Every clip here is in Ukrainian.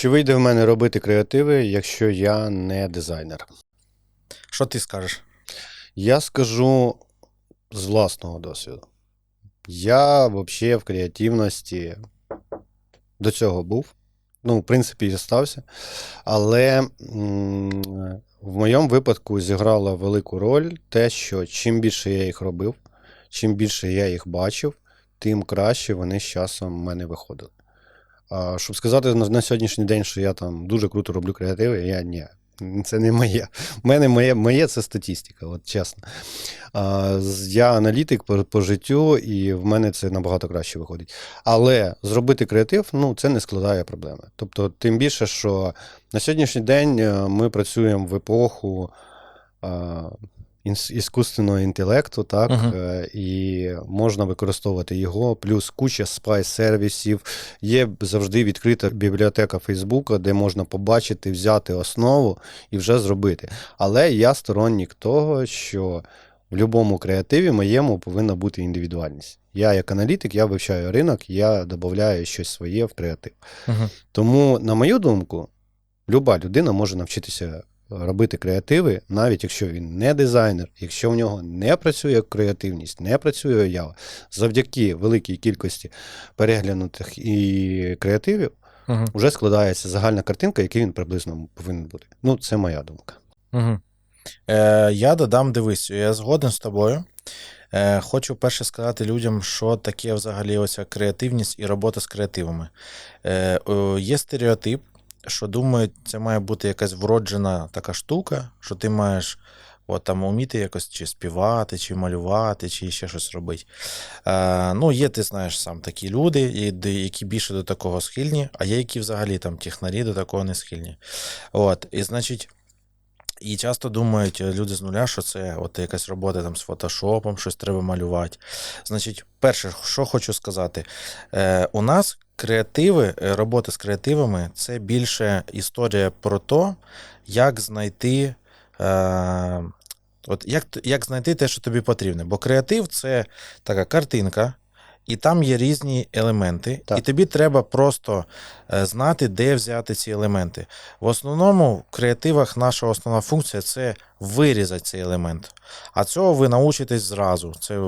Чи вийде в мене робити креативи, якщо я не дизайнер? Що ти скажеш? Я скажу з власного досвіду. Я взагалі в креативності до цього був. Ну, в принципі, і стався. Але в моєму випадку зіграла велику роль те, що чим більше я їх робив, чим більше я їх бачив, тим краще вони з часом в мене виходили. Щоб сказати на, сьогоднішній день, що я там дуже круто роблю креативи, я ні. Це не моє. У мене моє, моє це статистика, от чесно. Я аналітик по, по життю, і в мене це набагато краще виходить. Але зробити креатив ну, це не складає проблеми. Тобто, тим більше, що на сьогоднішній день е, ми працюємо в епоху іскусственного інтелекту, так, е, і можна використовувати його, плюс куча спай-сервісів. Є завжди відкрита бібліотека Фейсбука, де можна побачити, взяти основу і вже зробити. Але я сторонник того, що в будь-якому креативі моєму повинна бути індивідуальність. Я, як аналітик, я вивчаю ринок, я додаю щось своє в креатив. Угу. Тому, на мою думку, люба людина може навчитися робити креативи, навіть якщо він не дизайнер, якщо в нього не працює креативність, не працює уява, завдяки великій кількості переглянутих і креативів, Угу. вже складається загальна картинка, який він приблизно повинен бути. Ну, це моя думка. Угу. Е, я додам, дивись, я згоден з тобою. Е, хочу перше сказати людям, що таке взагалі оця креативність і робота з креативами. Е, є стереотип, що думають, це має бути якась вроджена така штука, що ти маєш от, там, уміти якось чи співати, чи малювати, чи ще щось робити. Е, ну, є, ти знаєш, сам такі люди, які більше до такого схильні, а є, які взагалі там технарі до такого не схильні. От, і значить. І часто думають е, люди з нуля, що це от якась робота там з фотошопом, щось треба малювати. Значить, перше, що хочу сказати, е, у нас креативи, е, робота з креативами це більше історія про те, як знайти. Е, От як, як знайти те, що тобі потрібно? Бо креатив це така картинка, і там є різні елементи, Так. і тобі треба просто е, знати, де взяти ці елементи. В основному в креативах наша основна функція це вирізати цей елемент. А цього ви научитесь зразу. Це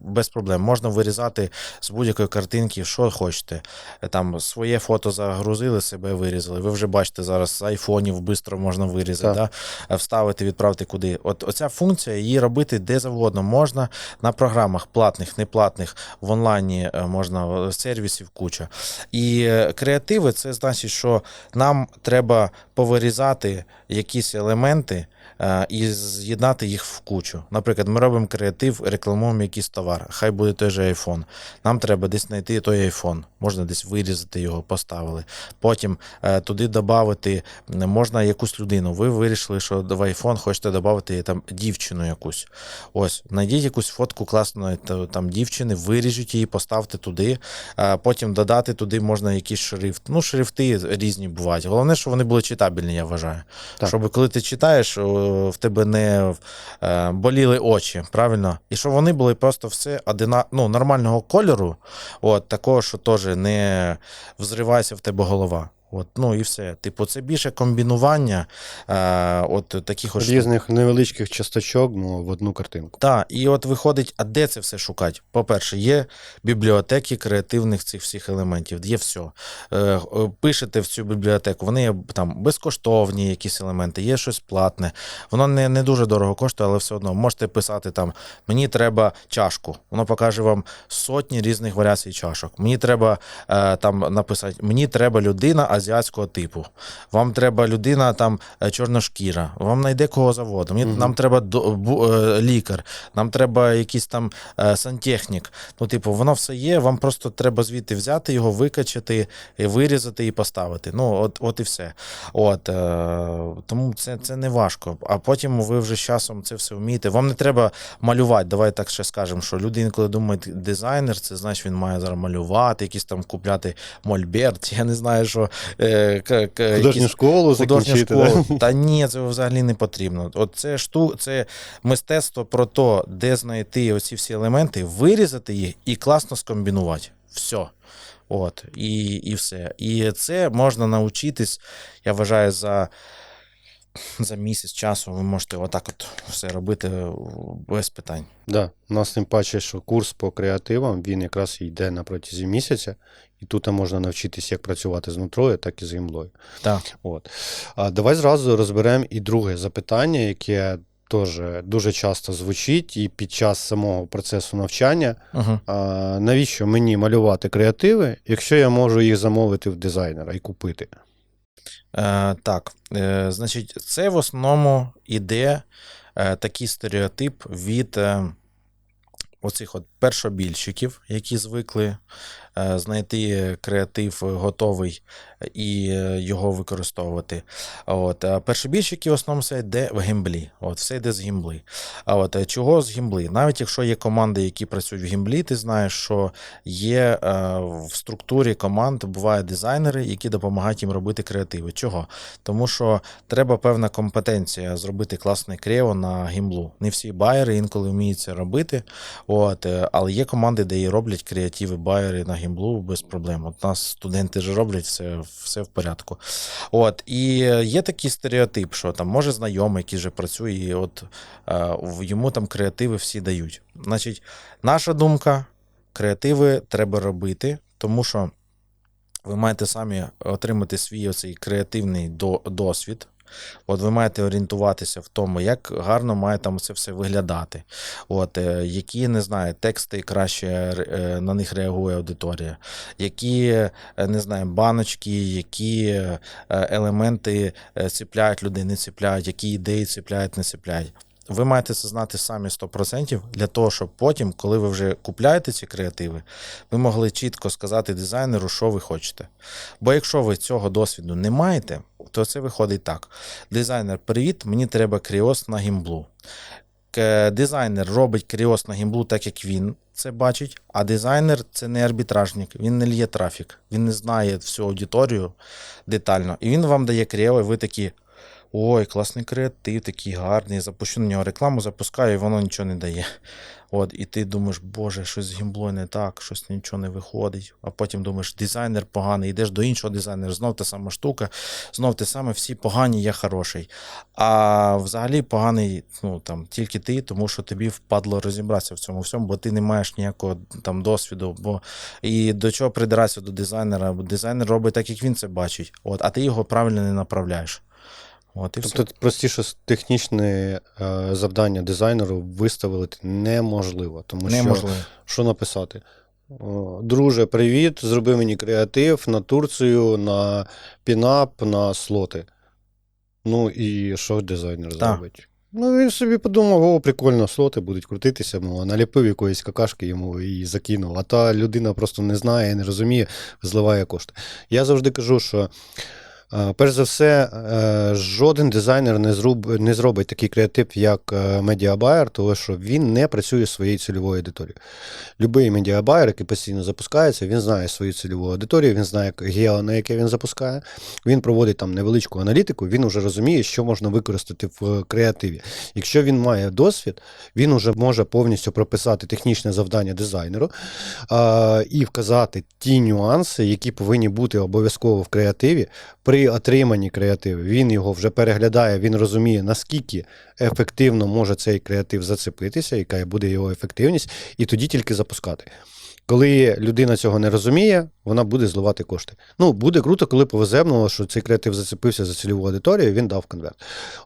без проблем. Можна вирізати з будь-якої картинки, що хочете. Там своє фото загрузили, себе вирізали. Ви вже бачите зараз з айфонів швидко можна вирізати, Так. да? Вставити, відправити куди. От оця функція її робити де завгодно. Можна на програмах платних, неплатних, в онлайні е, можна е, сервісів куча. І е, креативи це значить, що нам треба повирізати якісь елементи. Е, І з'єднати їх в кучу. Наприклад, ми робимо креатив, рекламуємо якийсь товар. Хай буде той же iPhone. Нам треба десь знайти той iPhone. Можна десь вирізати його, поставили. Потім е, туди додати можна якусь людину. Ви вирішили, що в iPhone хочете додати там дівчину якусь. Ось, знайдіть якусь фотку класної там дівчини, виріжіть її, поставте туди. А потім додати туди можна якийсь шрифт. Ну, шрифти різні бувають. Головне, щоб вони були читабельні, я вважаю. Так. Щоб коли ти читаєш, в тебе не е, боліли очі, правильно? І щоб вони були просто все одина... ну, нормального кольору, от, такого, що теж не взривається в тебе голова. От, ну і все. Типу, це більше комбінування е, от таких от. Різних невеличких часточок ну, в одну картинку. Так, і от виходить, а де це все шукати? По-перше, є бібліотеки креативних цих всіх елементів, є все. Е, е, пишете в цю бібліотеку, вони є там безкоштовні якісь елементи, є щось платне. Воно не, не дуже дорого коштує, але все одно можете писати там: мені треба чашку. Воно покаже вам сотні різних варіацій чашок. Мені треба е, там написати, мені треба людина азіатського типу. Вам треба людина там е, чорношкіра, вам знайде кого заводу. Мгм. Нам треба до, бу, е, лікар, нам треба якийсь там е, сантехнік. Ну, типу, воно все є, вам просто треба звідти взяти його, викачати, і вирізати і поставити. Ну, от, от і все. От, е, тому це, це не важко. А потім ви вже з часом це все вмієте. Вам не треба малювати. Давай так ще скажемо, що люди інколи думають, дизайнер, це значить він має зараз малювати, якісь там купляти мольберт. Я не знаю, що е, Художню якісь- школу художню закінчити. школу. Да? Та ні, це взагалі не потрібно. От це шту, це мистецтво про те, де знайти оці всі елементи, вирізати їх і класно скомбінувати. Все. От, і, і все. І це можна навчитись, я вважаю, за, за місяць часу ви можете отак от все робити е, без питань. Да. У нас тим паче, що курс по креативам він якраз йде на протязі місяця, і тут можна навчитись як працювати з нутрою, так і з гімлою. Так. От. А давай зразу розберемо і друге запитання, яке теж дуже часто звучить і під час самого процесу навчання. Угу. А, навіщо мені малювати креативи, якщо я можу їх замовити в дизайнера і купити? Е, так, е, значить, це в основному іде е, такий стереотип від е, оцих от першобільщиків, які звикли знайти креатив готовий і е, його використовувати. От, першобільщики в основному все йде в гімблі. От, все йде з гімбли. От е, чого з гімбли? Навіть якщо є команди, які працюють в гімблі, ти знаєш, що є е, в структурі команд бувають дизайнери, які допомагають їм робити креативи. Чого? Тому що треба певна компетенція зробити класний крео на гімблу. Не всі байери інколи вміють це робити. От, е, але є команди, де і роблять креативи байери на гімблу без проблем. От нас студенти ж роблять все, все в порядку. От, і є такий стереотип, що там може знайомий, який вже працює, і от е, йому там креативи всі дають. Значить, наша думка, креативи треба робити, тому що ви маєте самі отримати свій оцей креативний до- досвід. От ви маєте орієнтуватися в тому, як гарно має там це все виглядати. От, е, які, не знаю, тексти краще е, на них реагує аудиторія, які, е, не знаю, баночки, які елементи ціпляють людей, не ціпляють, які ідеї ціпляють, не ціпляють. Ви маєте це знати самі 100% для того, щоб потім, коли ви вже купляєте ці креативи, ви могли чітко сказати дизайнеру, що ви хочете. Бо якщо ви цього досвіду не маєте, то це виходить так: дизайнер, привіт, мені треба кріос на гімблу. Дизайнер робить кріос на гімблу так, як він це бачить, а дизайнер це не арбітражник, він не лє трафік, він не знає всю аудиторію детально. І він вам дає кріо, і ви такі. Ой, класний креатив, такий гарний. Запущу на нього рекламу, запускаю, і воно нічого не дає. От, і ти думаєш, боже, щось з гімблою не так, щось нічого не виходить. А потім думаєш, дизайнер поганий, йдеш до іншого дизайнера, знов та сама штука, знов те саме, всі погані, я хороший. А взагалі поганий, ну там тільки ти, тому що тобі впадло розібратися в цьому всьому, бо ти не маєш ніякого там досвіду. Бо і до чого придиратися до дизайнера? Бо дизайнер робить так, як він це бачить. От, а ти його правильно не направляєш. От і все. Тобто простіше технічне е, завдання дизайнеру виставити неможливо, тому що Неможливо. що написати? О, Друже, привіт, зроби мені креатив на Турцію, на пінап, на слоти. Ну і що дизайнер Так. зробить? Ну, він собі подумав, о, прикольно, слоти будуть крутитися, ну, наліпив якоїсь какашки йому і закинув. А та людина просто не знає, не розуміє, зливає кошти. Я завжди кажу, що. Е, Перш за все, е, жоден дизайнер не, зроб, не зробить такий креатив, як е, медіабайер, тому що він не працює своєю цільовою аудиторією. Любий медіабайер, який постійно запускається, він знає свою цільову аудиторію, він знає гео, на яке він запускає. Він проводить там невеличку аналітику, він вже розуміє, що можна використати в креативі. Якщо він має досвід, він вже може повністю прописати технічне завдання дизайнеру і вказати ті нюанси, які повинні бути обов'язково в креативі. При отриманні креативу він його вже переглядає, він розуміє, наскільки ефективно може цей креатив зацепитися, яка буде його ефективність, і тоді тільки запускати. Коли людина цього не розуміє, вона буде зливати кошти. Ну, буде круто, коли повеземо, що цей креатив зацепився за цільову аудиторію, він дав конверт.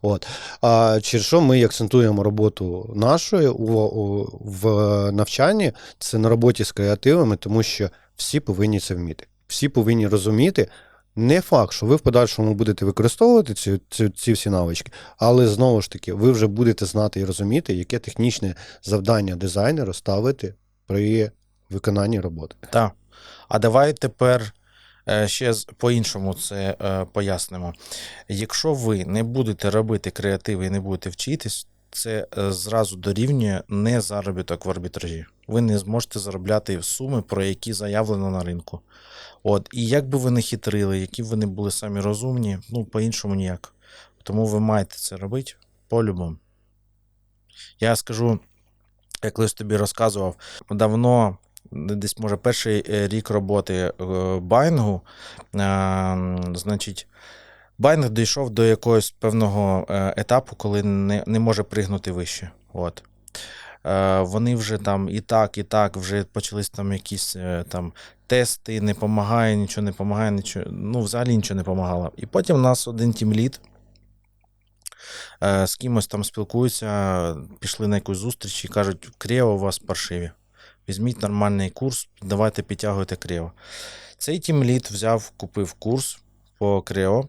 От. А через що ми акцентуємо роботу нашою у, у, в навчанні, це на роботі з креативами, тому що всі повинні це вміти. Всі повинні розуміти. Не факт, що ви в подальшому будете використовувати ці, ці, ці всі навички, але знову ж таки, ви вже будете знати і розуміти, яке технічне завдання дизайнера ставити при виконанні роботи. Так. А давай тепер е, ще по-іншому це е, пояснимо. Якщо ви не будете робити креативи і не будете вчитись, це е, зразу дорівнює не заробіток в арбітражі. Ви не зможете заробляти суми, про які заявлено на ринку. От, і як би ви не хитрили, які б ви не були самі розумні, ну, по-іншому ніяк. Тому ви маєте це робити по-любому. Я скажу, я колись тобі розказував, давно десь може перший е, рік роботи е, Байнгу, е, значить, Байнг дійшов до якогось певного е, етапу, коли не, не може пригнути вище. От. Е, Вони вже там і так, і так, вже почались там якісь е, там тести, не допомагає, нічого не допомагає, нічого, ну, взагалі нічого не допомагало. І потім у нас один тімліт з кимось там спілкуються, пішли на якусь зустріч і кажуть, Крео у вас паршиві. Візьміть нормальний курс, давайте підтягуйте Крео. Цей тімліт взяв, купив курс по Крео.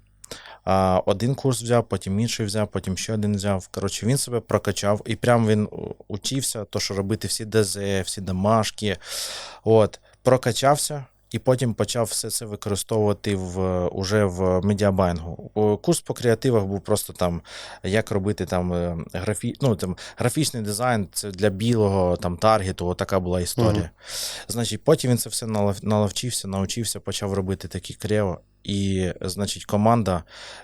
Один курс взяв, потім інший взяв, потім ще один взяв. Коротше, він себе прокачав, і прям він учився, то, що робити всі ДЗ, всі домашки. От, прокачався. І потім почав все це використовувати в, уже в медіабайнгу. Курс по креативах був просто там, як робити там, е, графі... ну, там графічний дизайн це для білого там, таргету, така була історія. Мгм. Значить, потім він це все налав- наловчився, навчився, почав робити такі крео. І, значить, команда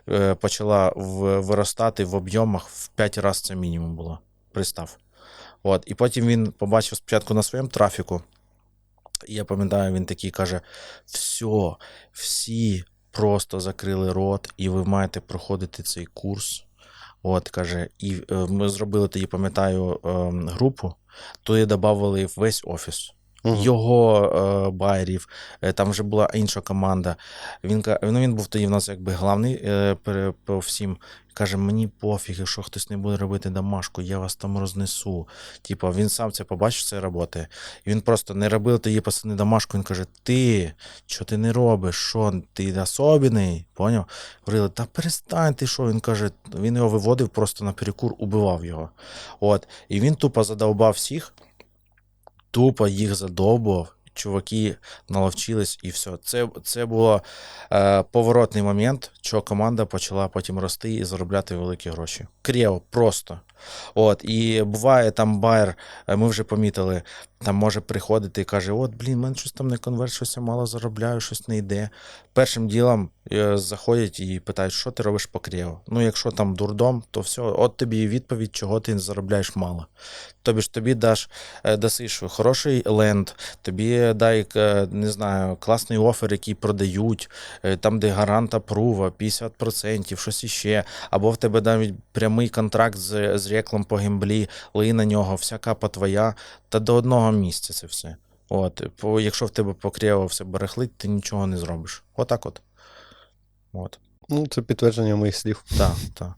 е, почала виростати в об'ємах в 5 разів це мінімум було. Пристав. От. І потім він побачив спочатку на своєму трафіку. І я пам'ятаю, він такий каже: все, всі просто закрили рот, і ви маєте проходити цей курс. От, каже, і е, ми зробили тоді, пам'ятаю, ем, групу, туди додавали весь офіс Мгм. його е, байерів, е, там вже була інша команда. Він, ну, він був тоді в нас якби главний е, по всім. Каже, мені пофіг, якщо хтось не буде робити домашку, я вас там рознесу. Типа, він сам це побачив, це роботи. І він просто не робив тоді пацани домашку. Він каже: Ти, що ти не робиш? Що ти особений? Поняв? Говорили, та перестань ти що? Він каже, він його виводив просто на перекур, убивав його. От. І він тупо задовбав всіх тупо їх задовбував. Чуваки наловчились і все. Це, це було е, поворотний момент, що команда почала потім рости і заробляти великі гроші. Крєво, просто. От, і буває там байер, е, ми вже помітили, там може приходити і каже: От, блін, мене щось там не конверт, щось я мало заробляю, щось не йде. Першим ділом е, заходять і питають, що ти робиш по Крєо. Ну, якщо там дурдом, то все, от тобі відповідь, чого ти заробляєш мало. Тобі ж тобі даш, е, дасиш хороший ленд, тобі дай, не знаю, класний офер, який продають, там, де гаранта прува, 50%, щось іще. Або в тебе навіть прямий контракт з, з реклам по гемблі, лий на нього, вся капа твоя, та до одного місця це все. От, по, якщо в тебе покрєво все барахлить, ти нічого не зробиш. Отак от. От. Ну, це підтвердження моїх слів. Так, так.